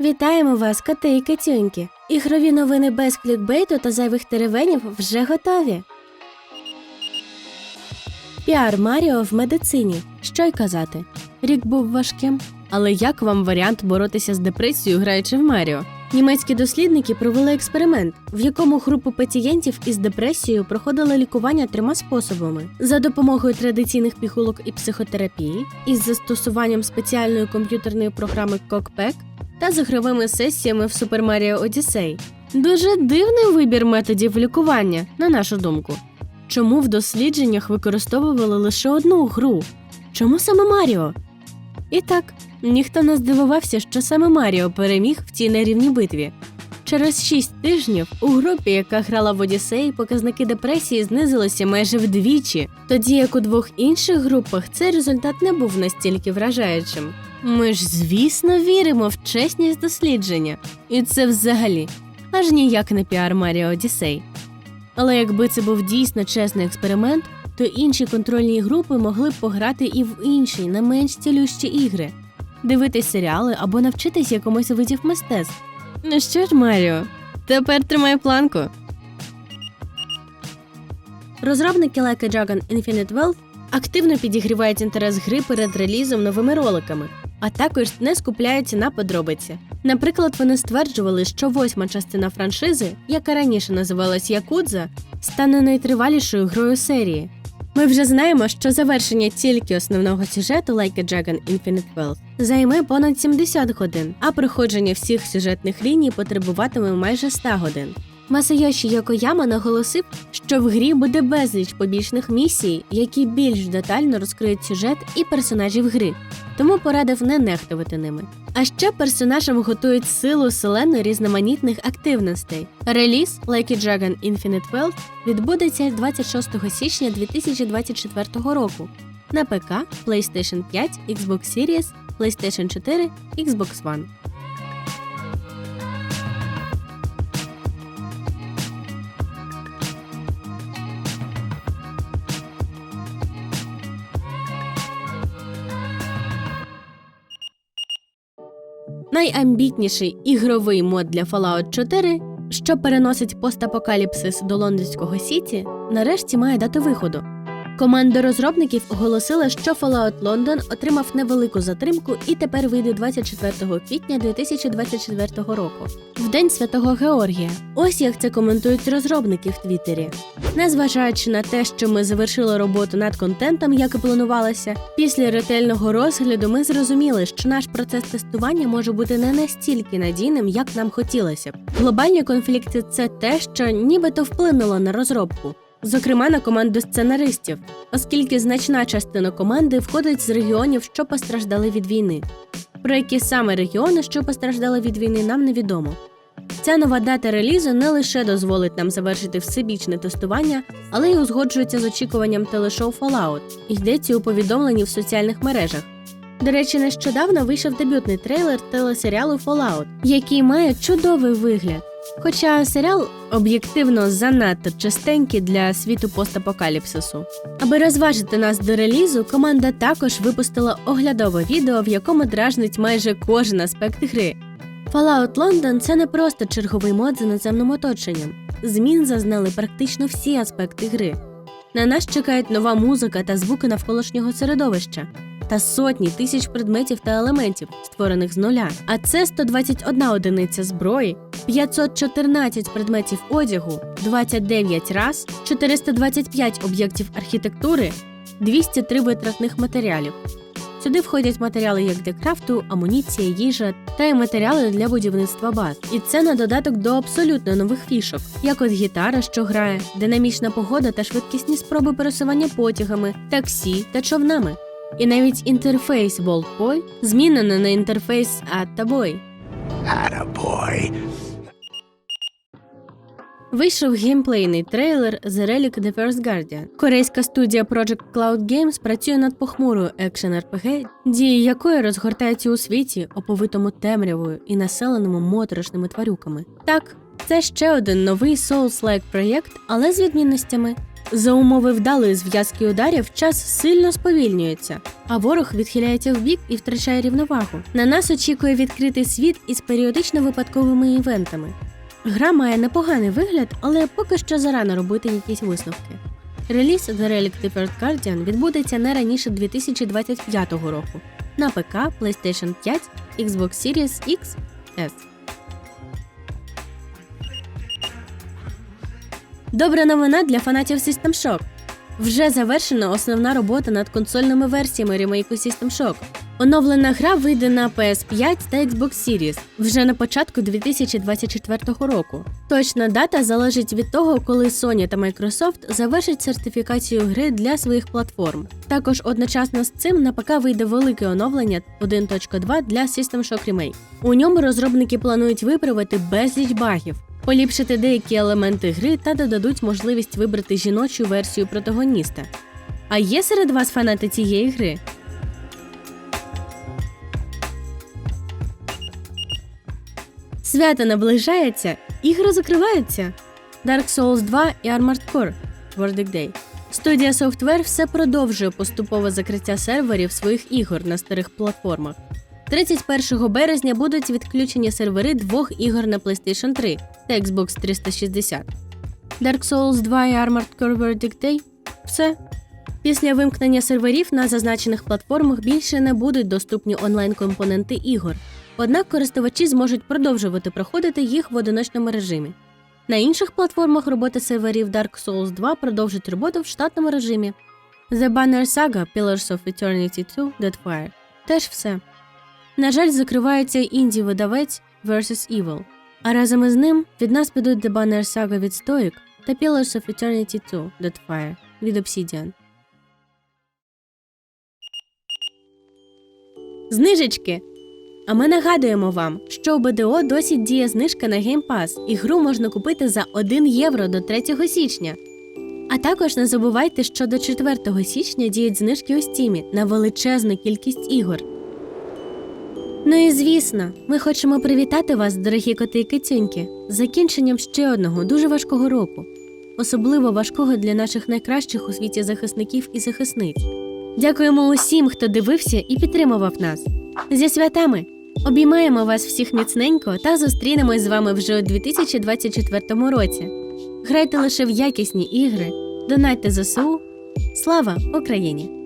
Вітаємо вас, коти і китюньки! Ігрові новини без клікбейту та зайвих теревенів вже готові. Піар Маріо в медицині. Що й казати? Рік був важким. Але як вам варіант боротися з депресією, граючи в Маріо? Німецькі дослідники провели експеримент, в якому групу пацієнтів із депресією проходили лікування трьома способами: за допомогою традиційних пігулок і психотерапії, із застосуванням спеціальної комп'ютерної програми Cockpack та з ігровими сесіями в Super Mario Odyssey. Дуже дивний вибір методів лікування, на нашу думку. Чому в дослідженнях використовували лише одну гру? Чому саме Маріо? І так, ніхто не здивувався, що саме Маріо переміг в цій нерівній битві. Через шість тижнів у групі, яка грала в Одіссеї, показники депресії знизилися майже вдвічі, тоді як у двох інших групах цей результат не був настільки вражаючим. Ми ж, звісно, віримо в чесність дослідження, і це взагалі аж ніяк не піар Маріо Одіссей. Але якби це був дійсно чесний експеримент, то інші контрольні групи могли б пограти і в інші, не менш цілющі ігри, дивитись серіали або навчитись якомусь видів мистецтв. Ну що ж, Маріо, тепер тримай планку. Розробники Like a Dragon Infinite Wealth активно підігрівають інтерес гри перед релізом новими роликами, а також не скупляються на подробиці. Наприклад, вони стверджували, що восьма частина франшизи, яка раніше називалась Якудза, стане найтривалішою грою серії. Ми вже знаємо, що завершення тільки основного сюжету Like a Dragon Infinite Wealth займе понад 70 годин, а проходження всіх сюжетних ліній потребуватиме майже 100 годин. Масайоші Йокояма наголосив, що в грі буде безліч побічних місій, які більш детально розкриють сюжет і персонажів гри, тому порадив не нехтувати ними. А ще персонажам готують силу селени різноманітних активностей. Реліз a Dragon Infinite Wealth відбудеться 26 січня 2024 року на ПК, PlayStation 5, Xbox Series, PlayStation 4, Xbox One. Найамбітніший ігровий мод для Fallout 4, що переносить постапокаліпсис до лондонського Сіті, нарешті має дату виходу. Команда розробників оголосила, що Fallout London отримав невелику затримку і тепер вийде 24 квітня 2024 року, в День Святого Георгія. Ось як це коментують розробники в Твіттері. Незважаючи на те, що ми завершили роботу над контентом, як і планувалося, після ретельного розгляду ми зрозуміли, що наш процес тестування може бути не настільки надійним, як нам хотілося б. Глобальні конфлікти це те, що нібито вплинуло на розробку. Зокрема, на команду сценаристів, оскільки значна частина команди входить з регіонів, що постраждали від війни. Про які саме регіони, що постраждали від війни, нам невідомо. Ця нова дата релізу не лише дозволить нам завершити всебічне тестування, але й узгоджується з очікуванням телешоу Fallout. Йдеться у повідомленні в соціальних мережах. До речі, нещодавно вийшов дебютний трейлер телесеріалу Fallout, який має чудовий вигляд. Хоча серіал об'єктивно занадто частенький для світу постапокаліпсису. Аби розважити нас до релізу, команда також випустила оглядове відео, в якому дражнить майже кожен аспект гри. Fallout London – це не просто черговий мод з іноземним оточенням. Змін зазнали практично всі аспекти гри. На нас чекають нова музика та звуки навколишнього середовища та сотні тисяч предметів та елементів, створених з нуля. А це 121 одиниця зброї, 514 предметів одягу, 29 раз, 425 об'єктів архітектури, 203 витратних матеріалів. Сюди входять матеріали як для крафту, амуніція, їжа та й матеріали для будівництва баз. І це на додаток до абсолютно нових фішок, як от гітара, що грає, динамічна погода та швидкісні спроби пересування потягами, таксі та човнами. І навіть інтерфейс Boy змінено на інтерфейс Attaboy. Attaboy. Вийшов геймплейний трейлер The Relic The First Guardian. Корейська студія Project Cloud Games працює над похмурою екшен RPG, дії якої розгортаються у світі, оповитому темрявою і населеному моторошними тварюками. Так, це ще один новий Souls-like проєкт, але з відмінностями. За умови вдалої зв'язки ударів час сильно сповільнюється, а ворог відхиляється вбік і втрачає рівновагу. На нас очікує відкритий світ із періодично випадковими івентами. Гра має непоганий вигляд, але поки що зарано робити якісь висновки. Реліз The Relic Deferred Guardian відбудеться не раніше 2025 року на ПК, PlayStation 5, Xbox Series X, S. Добра новина для фанатів System Shock. Вже завершена основна робота над консольними версіями ремейку System Shock. Оновлена гра вийде на PS5 та Xbox Series вже на початку 2024 року. Точна дата залежить від того, коли Sony та Microsoft завершать сертифікацію гри для своїх платформ. Також одночасно з цим на ПК вийде велике оновлення 1.2 для System Shock Remake. У ньому розробники планують виправити безліч багів, поліпшити деякі елементи гри та додадуть можливість вибрати жіночу версію протагоніста. А є серед вас фанати цієї гри? Свято наближається, ігри закриваються. Dark Souls 2 і Armored Core Verdict Day. Студія Software все продовжує поступове закриття серверів своїх ігор на старих платформах. 31 березня будуть відключені сервери двох ігор на PlayStation 3 та Xbox 360. Dark Souls 2 і Armored Core Verdict Day – все. Після вимкнення серверів на зазначених платформах більше не будуть доступні онлайн-компоненти ігор. Однак користувачі зможуть продовжувати проходити їх в одиночному режимі. На інших платформах роботи серверів Dark Souls 2 продовжить роботу в штатному режимі. The Banner Saga Pillars of Eternity 2 Deadfire теж все. На жаль, закривається інді-видавець Versus Evil, а разом із ним від нас підуть Banner Saga від Stoic та Pillars of Eternity 2 Deadfire від Obsidian. Знижечки! А ми нагадуємо вам, що у БДО досі діє знижка на Game Pass, і гру можна купити за 1 євро до 3 січня. А також не забувайте, що до 4 січня діють знижки у стімі на величезну кількість ігор. Ну і звісно, ми хочемо привітати вас, дорогі коти і кицюньки, з закінченням ще одного дуже важкого року, особливо важкого для наших найкращих у світі захисників і захисниць. Дякуємо усім, хто дивився і підтримував нас. Зі святами! Обіймаємо вас всіх міцненько та зустрінемось з вами вже у 2024 році. Грайте лише в якісні ігри, донайте ЗСУ. Слава Україні!